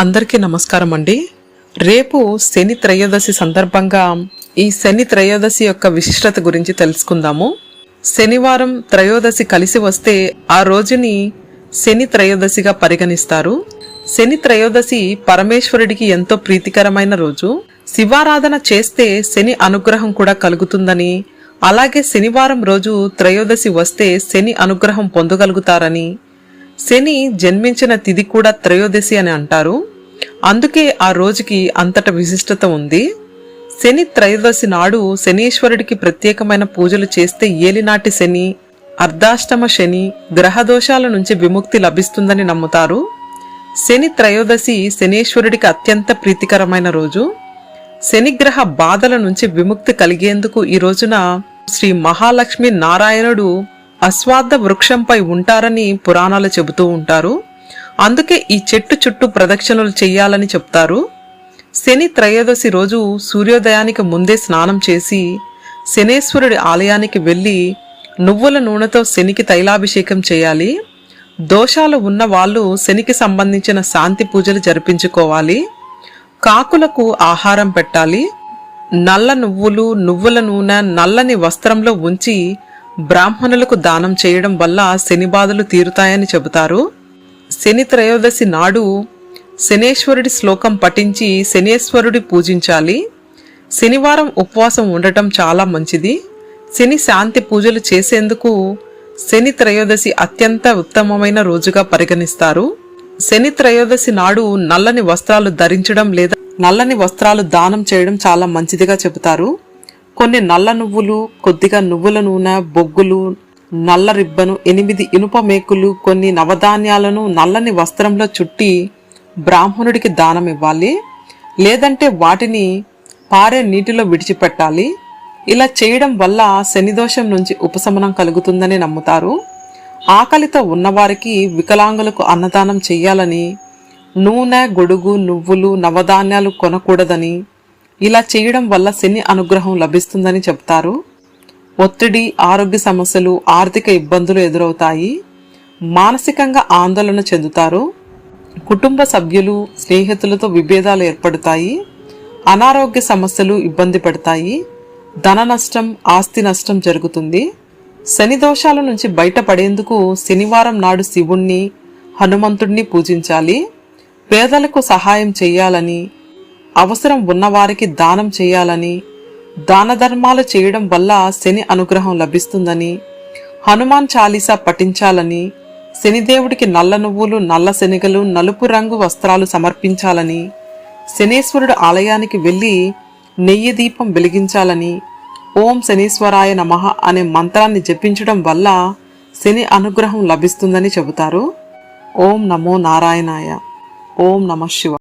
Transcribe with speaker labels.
Speaker 1: అందరికీ నమస్కారం అండి. రేపు శని త్రయోదశి సందర్భంగా ఈ శని త్రయోదశి యొక్క విశిష్టత గురించి తెలుసుకుందాము. శనివారం త్రయోదశి కలిసి వస్తే ఆ రోజుని శని త్రయోదశిగా పరిగణిస్తారు. శని త్రయోదశి పరమేశ్వరుడికి ఎంతో ప్రీతికరమైన రోజు. శివారాధన చేస్తే శని అనుగ్రహం కూడా కలుగుతుందని అలాగే శనివారం రోజు త్రయోదశి వస్తే శని అనుగ్రహం పొందగలుగుతారని శని జన్మించిన తిది కూడా త్రయోదశి అని అంటారు. అందుకే ఆ రోజుకి అంతట విశిష్టత ఉంది. శని త్రయోదశి నాడు శనీశ్వరుడికి ప్రత్యేకమైన పూజలు చేస్తే ఏలినాటి శని అర్ధాష్టమ శని గ్రహదోషాల నుంచి విముక్తి లభిస్తుందని నమ్ముతారు. శని త్రయోదశి శనీశ్వరుడికి అత్యంత ప్రీతికరమైన రోజు. శనిగ్రహ బాధల నుంచి విముక్తి కలిగేందుకు ఈ రోజున శ్రీ మహాలక్ష్మి నారాయణుడు అశ్వార్థ వృక్షంపై ఉంటారని పురాణాలు చెబుతూ ఉంటారు. అందుకే ఈ చెట్టు చుట్టూ ప్రదక్షిణలు చెయ్యాలని చెప్తారు. శని త్రయోదశి రోజు సూర్యోదయానికి ముందే స్నానం చేసి శనేశ్వరుడి ఆలయానికి వెళ్ళి నువ్వుల నూనెతో శనికి తైలాభిషేకం చేయాలి. దోషాలు ఉన్న వాళ్ళు శనికి సంబంధించిన శాంతి పూజలు జరిపించుకోవాలి. కాకులకు ఆహారం పెట్టాలి. నల్ల నువ్వులు నువ్వుల నూనె నల్లని వస్త్రంలో ఉంచి బ్రాహ్మణులకు దానం చేయడం వల్ల శని బాధలు తీరుతాయని చెబుతారు. శని త్రయోదశి నాడు శనేశ్వరుడి శ్లోకం పఠించి శనేశ్వరుడి పూజించాలి. శనివారం ఉపవాసం ఉండటం చాలా మంచిది. శని శాంతి పూజలు చేసేందుకు శని త్రయోదశి అత్యంత ఉత్తమమైన రోజుగా పరిగణిస్తారు. శని త్రయోదశి నాడు నల్లని వస్త్రాలు ధరించడం లేదా నల్లని వస్త్రాలు దానం చేయడం చాలా మంచిదిగా చెబుతారు. కొన్ని నల్ల నువ్వులు కొద్దిగా నువ్వుల నూనె బొగ్గులు నల్ల రిబ్బను ఎనిమిది ఇనుప మేకులు కొన్ని నవధాన్యాలను నల్లని వస్త్రంలో చుట్టి బ్రాహ్మణుడికి దానం ఇవ్వాలి. లేదంటే వాటిని పారే నీటిలో విడిచిపెట్టాలి. ఇలా చేయడం వల్ల శనిదోషం నుంచి ఉపశమనం కలుగుతుందని నమ్ముతారు. ఆకలితో ఉన్నవారికి వికలాంగులకు అన్నదానం చేయాలని నూనె గొడుగు నువ్వులు నవధాన్యాలు కొనకూడదని ఇలా చేయడం వల్ల శని అనుగ్రహం లభిస్తుందని చెప్తారు. ఒత్తిడి ఆరోగ్య సమస్యలు ఆర్థిక ఇబ్బందులు ఎదురవుతాయి. మానసికంగా ఆందోళన చెందుతారు. కుటుంబ సభ్యులు స్నేహితులతో విభేదాలు ఏర్పడతాయి. అనారోగ్య సమస్యలు ఇబ్బంది పడతాయి. ధన నష్టం ఆస్తి నష్టం జరుగుతుంది. శని దోషాల నుంచి బయటపడేందుకు శనివారం నాడు శివుణ్ణి హనుమంతుణ్ణి పూజించాలి. పేదలకు సహాయం చేయాలని అవసరం ఉన్నవారికి దానం చేయాలని దాన ధర్మాలు చేయడం వల్ల శని అనుగ్రహం లభిస్తుందని హనుమాన్ చాలీసా పఠించాలని శనిదేవుడికి నల్ల నువ్వులు నల్ల శనిగలు నలుపు రంగు వస్త్రాలు సమర్పించాలని శనేశ్వరుడు ఆలయానికి వెళ్ళి నెయ్యి దీపం వెలిగించాలని ఓం శనీశ్వరాయ నమః అనే మంత్రాన్ని జపించడం వల్ల శని అనుగ్రహం లభిస్తుందని చెబుతారు. ఓం నమో నారాయణాయ. ఓం నమ శివ